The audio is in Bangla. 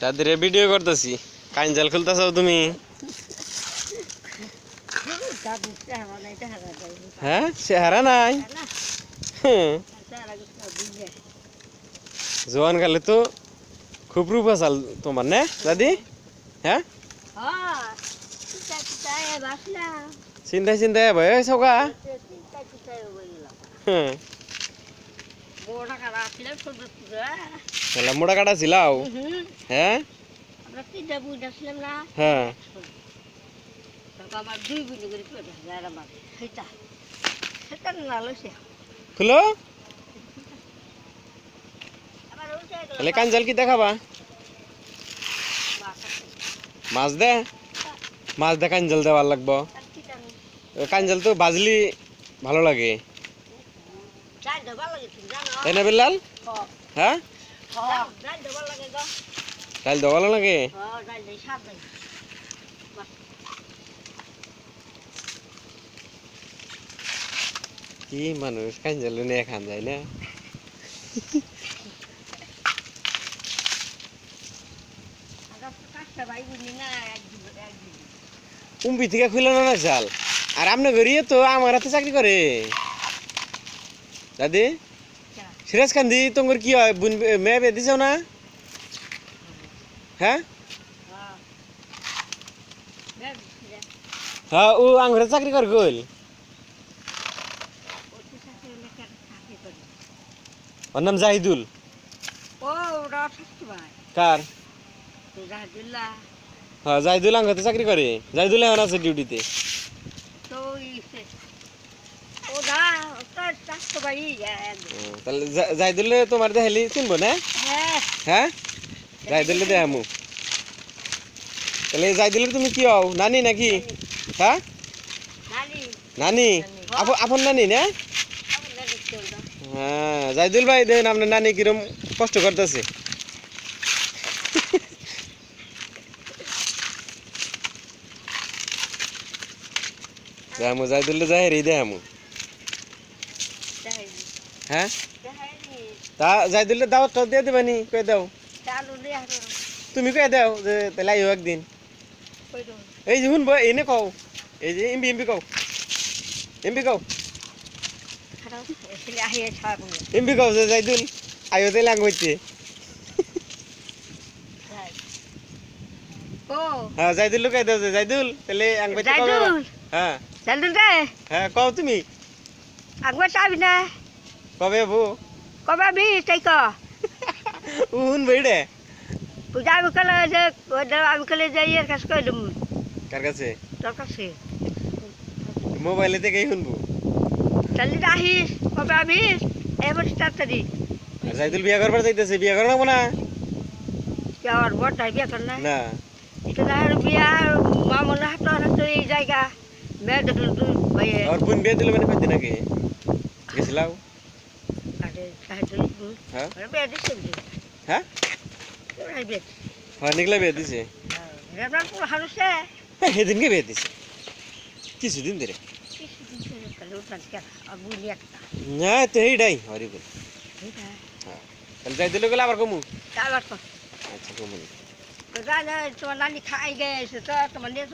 তাদের ভিডিও করতেছি। কাঞ্জাল খুলতেছ তুমি? হ্যাঁ চেহারা নাই। জোয়ান কালে তো খুব রূপ আসাল তোমার, না, দাদি? হ্যাঁ? হ্যাঁ চিন্তা চিন্তা চিন্তায় চিন্তায় ভয় সৌকা চিন্তা তাহলে মোটা কাটা ছিলাও? হ্যাঁ? হ্যাঁ। খুলো? তাহলে কাঞ্জাল কি দেখাবা? মাছ দে। মাছ দে কাঞ্জাল দেওয়ার লাগবো। কাঞ্জাল তো বাজলি ভালো লাগে চাই দেবা লাগে তুমি জানো তাই না বিল্লাল? হ্যাঁ? ডাল দেওয়া লাগে কি মানুষ কাঞ্জাল নিয়ে খান যায় না? কুম্পি থেকে খুলে না চাল আর আপনি গড়িয়ে তো আমার হাতে চাকরি করে। দাদি? সিরাজ কান্দি তোমার কি হয় বুন মেয়ে বিয়ে দিছ না হ্যাঁ হ্যাঁ ও আঙ্গুরে চাকরি করে গল ওর নাম জাহিদুল কার হ্যাঁ জাহিদুল আঙ্গুরে চাকরি করে জাহিদুল এখন আছে ডিউটিতে তো ইসে ও না ওটা থাকতে ভাই ও, তাহলে জা- জাহিদুলে তোমার দেখালি চিনবো না হ্যাঁ হ্যাঁ জাহিদুলে দেখামু তাহলে জাহিদুলে তুমি কি হও নানি নাকি হ্যাঁ নানি নানি আপ- আপন নানি না আমার নানি চলতো হ্যাঁ জাহিদুল ভাই দেখেন আপনার নানি কিরম কষ্ট করতেছে দেখামু জাহিদুল যাই রে দেখামু চাইনি হ্যাঁ? তা জাহিদুল দাওয়াত দিয়ে দেবানি কয়ে দাও? চালু দিয়ে হারো তুমি কয়ে দাও? যে তাহলে আইও একদিন। এই যে শুনব এনে কও। এই যে এমবি এমবি কও। এমবি কও। হারো এসলে আহিয়ে ছাড়বো এমবি কও যে জাহিদুল আইও তাইলে আঙ্গ হচ্ছে যাই। ও হ্যাঁ জাহিদুল কয়ে দাও যে জাহিদুল তাহলে আঙ্গ জাইদুল হ্যাঁ। রে। হ্যাঁ কও তুমি। আগবা চাবি না? কবে বউ কবে আবি তাই ক উন বেড়ে পূজা আমি কলে যে আমি কলে যাই এর কাছে কইলুম কার কাছে? তোর কাছে। মোবাইলে থেকেই শুনব? তাহলে আহিস কবে আবিস এবার তাড়াতাড়ি। আর জাহিদুল বিয়া করবার যাইতেছে বিয়া করা না? যাওয়ার বড় বিয়া কর না। না তাহলে বিয়া মামন হাত হাত এই জায়গা। মেয়ে দেখল ভাইয়ে। আর বোন বিয়া দিল মানে কয়দিন আগে গেছিলাও হ্যাঁ। হ্যাঁ? বিয়া হ্যাঁ দিছে। পুরো হারুছে। হ্যাঁ সেদিনকে বিয়া দিছে। কিছুদিন ধরে। না তো এইটাই হরি বল। হ্যাঁ তাহলে যাই দিল গেলে আবার কমু? আচ্ছা কমু। তোমার নানি খাই গেছে তো তোমার নিয়ে